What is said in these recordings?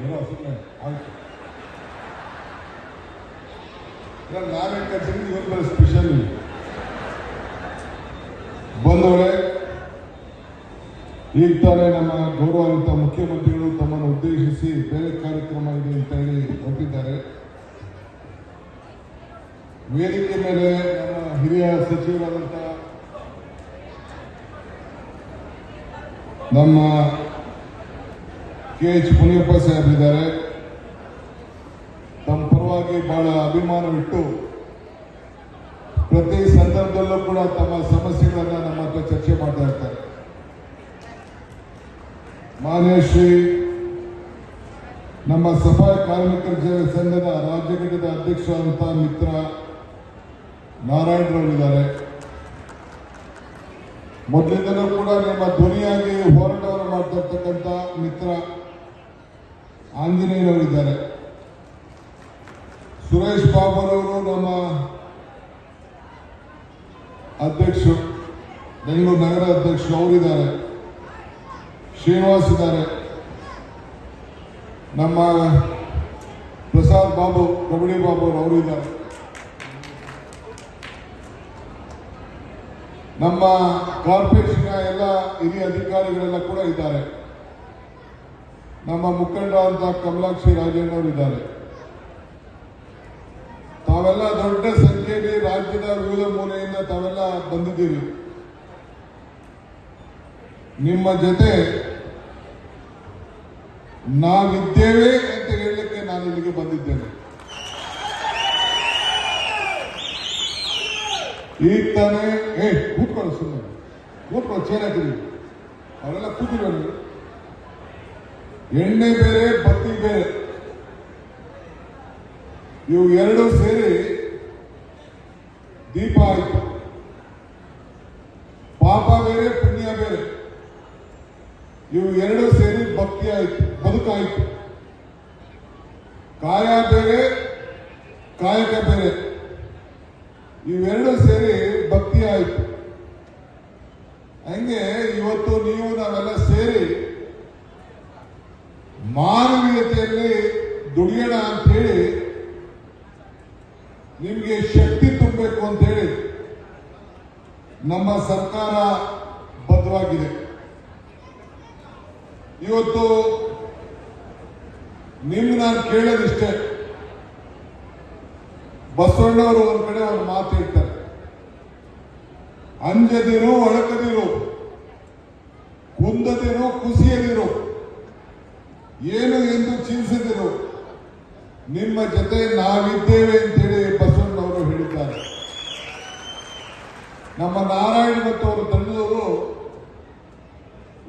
ಏನೋ ಸುಮ್ಮನೆ ಆಯ್ತು ನಾವೇ ಕಲ್ಸಿದ್ದು ಇವತ್ತು ಬಂದವಳೆ ಈಗ ತಾನೇ ನಮ್ಮ ಗೌರವಾನ್ವಿತ ಮುಖ್ಯಮಂತ್ರಿಗಳು ತಮ್ಮನ್ನು ಉದ್ದೇಶಿಸಿ ಬೇರೆ ಕಾರ್ಯಕ್ರಮ ಇದೆ ಅಂತ ಹೇಳಿ ಹೊರಟಿದ್ದಾರೆ ವೇದಿಕೆ ಮೇಲೆ ನಮ್ಮ ಹಿರಿಯ ಸಚಿವರಾದಂತಹ ನಮ್ಮ ಕೆ ಎಚ್ ಮುನಿಯಪ್ಪ ಸಾಹೇಬರಿದ್ದಾರೆ ತಮ್ಮ ಪರವಾಗಿ ಬಹಳ ಅಭಿಮಾನವಿಟ್ಟು ಪ್ರತಿ ಸಂದರ್ಭದಲ್ಲೂ ಕೂಡ ತಮ್ಮ ಸಮಸ್ಯೆಗಳನ್ನು ನಮ್ಮ ಹತ್ರ ಚರ್ಚೆ ಮಾಡ್ತಾ ಇರ್ತಾರೆ. ಮಾನ್ಯ ಶ್ರೀ ನಮ್ಮ ಸಫಾಯಿ ಕಾರ್ಮಿಕರ ಸಂಘದ ರಾಜ್ಯ ಘಟಕದ ಅಧ್ಯಕ್ಷರಾದಂತಹ ಮಿತ್ರ ನಾರಾಯಣರವರಿದ್ದಾರೆ ಮೊದಲಿಂದಲೂ ಕೂಡ ನಮ್ಮ ಧ್ವನಿಯಾಗಿ ಹೋರಾಟವನ್ನು ಮಾಡ್ತಿರ್ತಕ್ಕಂಥ ಮಿತ್ರ ಆಂಜನೇಯರವರಿದ್ದಾರೆ ಸುರೇಶ್ ಬಾಬುರವರು ನಮ್ಮ ಅಧ್ಯಕ್ಷರು, ಬೆಂಗಳೂರು ನಗರ ಅಧ್ಯಕ್ಷರು ಅವರಿದ್ದಾರೆ ಶ್ರೀನಿವಾಸ್ ಇದ್ದಾರೆ ನಮ್ಮ ಪ್ರಸಾದ್ ಬಾಬು ಕಬಡ್ಡಿ ಬಾಬು ಅವರು ಇದ್ದಾರೆ ನಮ್ಮ ಕಾರ್ಪೊರೇಷನ್ ಎಲ್ಲ ಹಿರಿಯ ಅಧಿಕಾರಿಗಳೆಲ್ಲ ಕೂಡ ಇದ್ದಾರೆ. ನಮ್ಮ ಮುಖಂಡ ಅಂತ ಕಮಲಾಕ್ಷಿ ರಾಜೇಂದ್ರ ಇದ್ದಾರೆ. ತಾವೆಲ್ಲ ದೊಡ್ಡ ಸಂಖ್ಯೆಯಲ್ಲಿ ರಾಜ್ಯದ ವಿವಿಧ ಮೂಲೆಯಿಂದ ತಾವೆಲ್ಲ ಬಂದಿದ್ದೀರಿ. ನಿಮ್ಮ ಜೊತೆ ನಾವಿದ್ದೇವೆ ಅಂತ ಹೇಳಲಿಕ್ಕೆ ನಾನು ಇಲ್ಲಿಗೆ ಬಂದಿದ್ದೇನೆ. ಈಗ ತಾನೇ ಏ, ಕೂತ್ಕೊಳ್ಳಿ ಸುಮ್ಮನೆ ಕೂತ್ಕೊಳ್ಳಿ ಚೇರ್ ಅವರೆಲ್ಲ ಕೂತಿರೋ ಎಣ್ಣೆ ಬೇರೆ, ಬತ್ತಿ ಬೇರೆ. ಇವು ಎರಡು ಸೇರಿ ದೀಪ ಆಯಿತು. ಪಾಪ ಬೇರೆ, ಪುಣ್ಯ ಬೇರೆ. ಇವು ಎರಡು ಸೇರಿ ಭಕ್ತಿ ಆಯಿತು, ಬದುಕಾಯಿತು. ಕಾಯ ಬೇರೆ, ಕಾಯಕ ಬೇರೆ. ಇವೆರಡು ಸೇರಿ ಭಕ್ತಿ ಆಯಿತು. ಹಂಗೆ ಇವತ್ತು ನೀವು ನಾವೆಲ್ಲ ಸೇರಿ ಮಾನವೀಯತೆಯಲ್ಲಿ ದುಡಿಯೋಣ ಅಂತ ಹೇಳಿ ನಿಮಗೆ ಶಕ್ತಿ ತುಂಬಬೇಕು ಅಂತ ಹೇಳಿ ನಮ್ಮ ಸರ್ಕಾರ ಬದ್ಧವಾಗಿದೆ. ಇವತ್ತು ನಿಮ್ಗೆ ನಾನು ಕೇಳೋದಿಷ್ಟೇ. ಬಸವಣ್ಣವರು ಒಂದ್ ಕಡೆ ಒಂದು ಮಾತು ಹೇಳ್ತಾರೆ. ಅಂಜದಿರು ಒಳಕದಿರು, ಕುಂದದಿರು ಕುಸಿಯದಿರು, ಏನು ಎಂದು ಚಿಂತಿಸಿದರು, ನಿಮ್ಮ ಜೊತೆ ನಾವಿದ್ದೇವೆ ಅಂತೇಳಿ ಬಸವಣ್ಣವರು ಹೇಳಿದ್ದಾರೆ. ನಮ್ಮ ನಾರಾಯಣ ಮತ್ತು ಅವರ ತಂಡದವರು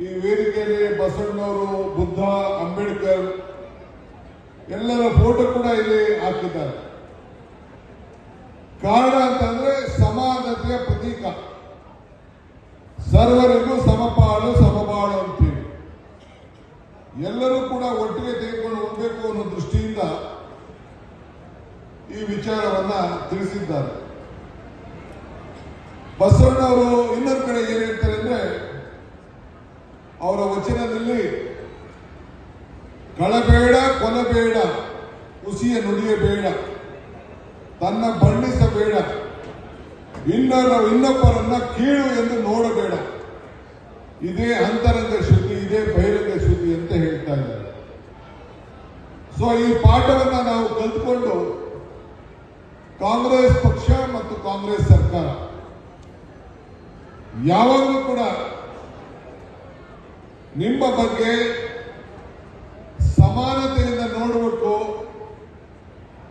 ಈ ವೇದಿಕೆಯಲ್ಲಿ ಬಸವಣ್ಣವರು, ಬುದ್ಧ, ಅಂಬೇಡ್ಕರ್, ಎಲ್ಲರ ಫೋಟೋ ಕೂಡ ಇಲ್ಲಿ ಹಾಕಿದ್ದಾರೆ. ಕಾರಣ ಅಂತಂದ್ರೆ ಸಮಾನತೆಯ ಪ್ರತೀಕ. ಸರ್ವರಿಗೂ ಸಮಪಾಳು ಸಮಬಾಳು ಅಂತೇಳಿ. ಎಲ್ಲರೂ ಕೂಡ ಒಟ್ಟಿಗೆ ತೆಗೆದುಕೊಂಡು ಹೋಗಬೇಕು ಅನ್ನೋ ದೃಷ್ಟಿಯಿಂದ ಈ ವಿಚಾರವನ್ನ ತಿಳಿಸಿದ್ದಾರೆ. ಬಸವಣ್ಣವರು ಇನ್ನೊಂದು ಕಡೆ ಏನ್ ಹೇಳ್ತಾರೆ ಅಂದ್ರೆ, ಅವರ ವಚನದಲ್ಲಿ ಕಳಬೇಡ, ಕೊಲಬೇಡ ಹುಸಿಯ ನುಡಿಯಬೇಡ. ತನ್ನ ಬಣ್ಣಿಸಬೇಡ. ನಾವು ಇನ್ನೊಬ್ಬರನ್ನ ಕೀಳು ಎಂದು ನೋಡಬೇಡ. ಇದೇ ಅಂತರಂಗ ಶುದ್ಧಿ ಇದೇ ಬಹಿರಂಗ ಶುದ್ಧಿ ಅಂತ ಹೇಳ್ತಾ ಇದ್ದಾರೆ. ಸೊ ಈ ಪಾಠವನ್ನ ನಾವು ಕಲ್ತ್ಕೊಂಡು ಕಾಂಗ್ರೆಸ್ ಪಕ್ಷ ಮತ್ತು ಕಾಂಗ್ರೆಸ್ ಸರ್ಕಾರ ಯಾವಾಗಲೂ ಕೂಡ ನಿಮ್ಮ ಬಗ್ಗೆ ಸಮಾನತೆಯಿಂದ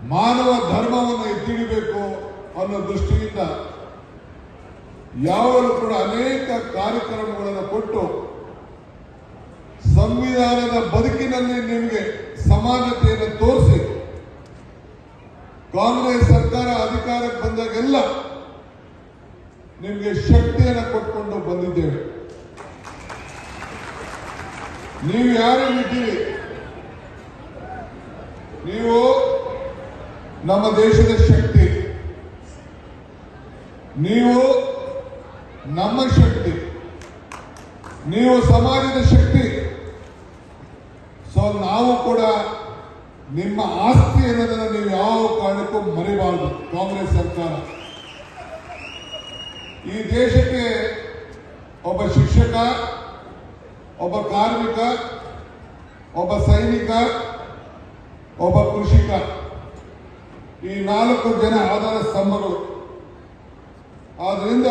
ಮಾನವ ಧರ್ಮವನ್ನು ಎತ್ತಿಡಬೇಕು ಅನ್ನೋ ದೃಷ್ಟಿಯಿಂದ ಯಾವಾಗಲೂ ಕೂಡ ಅನೇಕ ಕಾರ್ಯಕ್ರಮಗಳನ್ನು ಕೊಟ್ಟು ಸಂವಿಧಾನದ ಬದುಕಿನಲ್ಲಿ ನಿಮಗೆ ಸಮಾನತೆಯನ್ನು ತೋರಿಸಿ ಕಾಂಗ್ರೆಸ್ ಸರ್ಕಾರ ಅಧಿಕಾರಕ್ಕೆ ಬಂದಾಗೆಲ್ಲ ನಿಮಗೆ ಶಕ್ತಿಯನ್ನು ಕೊಟ್ಕೊಂಡು ಬಂದಿದ್ದೇವೆ. ನೀವು ಯಾರೇನಿದ್ದೀರಿ ನೀವು ನಮ್ಮ ದೇಶದ ಶಕ್ತಿ. ನೀವು ನಮ್ಮ ಶಕ್ತಿ. ನೀವು ಸಮಾಜದ ಶಕ್ತಿ. ಸೊ ನಾವು ಕೂಡ ನಿಮ್ಮ ಆಸ್ತಿ ಅನ್ನೋದನ್ನು ನೀವು ಯಾವ ಕಾರಣಕ್ಕೂ ಮರಿಬಾರದು, ಕಾಂಗ್ರೆಸ್ ಸರ್ಕಾರ. ಈ ದೇಶಕ್ಕೆ ಒಬ್ಬ ಶಿಕ್ಷಕ, ಒಬ್ಬ ಕಾರ್ಮಿಕ, ಒಬ್ಬ ಸೈನಿಕ, ಒಬ್ಬ ಕೃಷಿಕ. ಈ ನಾಲ್ಕು ಜನ ಆಧಾರ ಸ್ತಂಭಗಳು. ಆದ್ರಿಂದ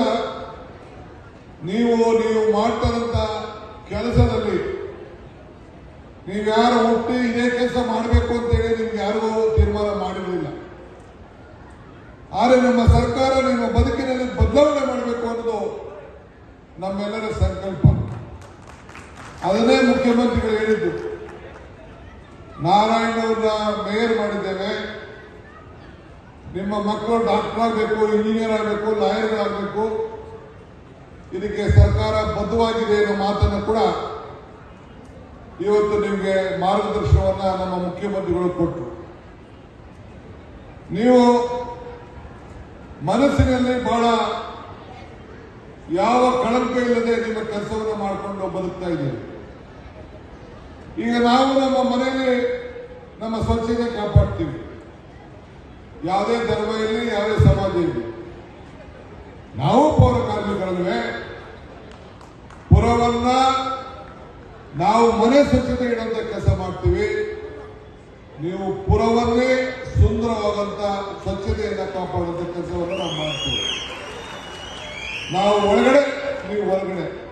ನೀವು ನೀವು ಮಾಡ್ತಾರಂತ ಕೆಲಸದಲ್ಲಿ ನೀವ್ಯಾರು ಹುಟ್ಟಿ ಇದೇ ಕೆಲಸ ಮಾಡಬೇಕು ಅಂತೇಳಿ ನಿಮ್ಗೆ ಯಾರಿಗೂ ತೀರ್ಮಾನ ಮಾಡಿರಲಿಲ್ಲ. ಆದರೆ ನಮ್ಮ ಸರ್ಕಾರ ನಿಮ್ಮ ಬದುಕಿನಲ್ಲಿ ಬದಲಾವಣೆ ಮಾಡಬೇಕು ಅನ್ನೋದು ನಮ್ಮೆಲ್ಲರ ಸಂಕಲ್ಪ. ಅದನ್ನೇ ಮುಖ್ಯಮಂತ್ರಿಗಳು ಹೇಳಿದ್ದು. ನಾರಾಯಣವ್ರನ್ನ ಮೇಯರ್ ಮಾಡಿದ್ದೇವೆ. ನಿಮ್ಮ ಮಕ್ಕಳು ಡಾಕ್ಟರ್ ಆಗಬೇಕು, ಇಂಜಿನಿಯರ್ ಆಗಬೇಕು, ಲಾಯರ್ ಆಗಬೇಕು. ಇದಕ್ಕೆ ಸರ್ಕಾರ ಬದ್ಧವಾಗಿದೆ ಅನ್ನೋ ಮಾತನ್ನು ಕೂಡ ಇವತ್ತು ನಿಮಗೆ ಮಾರ್ಗದರ್ಶನವನ್ನು ನಮ್ಮ ಮುಖ್ಯಮಂತ್ರಿಗಳು ಕೊಟ್ಟರು ನೀವು ಮನಸ್ಸಿನಲ್ಲಿ ಬಹಳ ಯಾವ ಕಳಂಕ ಇಲ್ಲದೆ ನಿಮ್ಮ ಕೆಲಸವನ್ನು ಮಾಡಿಕೊಂಡು ಬದುಕ್ತಾ ಇದ್ದೀರಿ. ಈಗ ನಾವು ನಮ್ಮ ಮನೆಯಲ್ಲಿ ನಮ್ಮ ಸ್ವಚ್ಛತೆ ಕಾಪಾಡ್ತೀವಿ. ಯಾವುದೇ ಧರ್ಮ ಇರಲಿ, ಯಾವುದೇ ಸಮಾಜ ಇರಲಿ. ನಾವು ಪೌರ ಕಾರ್ಮಿಕರಲ್ವೇ ಪುರವನ್ನ ನಾವು ಮನೆ ಸ್ವಚ್ಛತೆ ಇಡುವಂತ ಕೆಲಸ ಮಾಡ್ತೀವಿ. ನೀವು ಪುರವನ್ನೇ ಸುಂದರವಾದಂತ ಸ್ವಚ್ಛತೆಯಿಂದ ಕಾಪಾಡುವಂತ ಕೆಲಸವನ್ನು ನಾವು ಮಾಡ್ತೀವಿ. ನಾವು ಒಳಗಡೆ, ನೀವು ಹೊರಗಡೆ.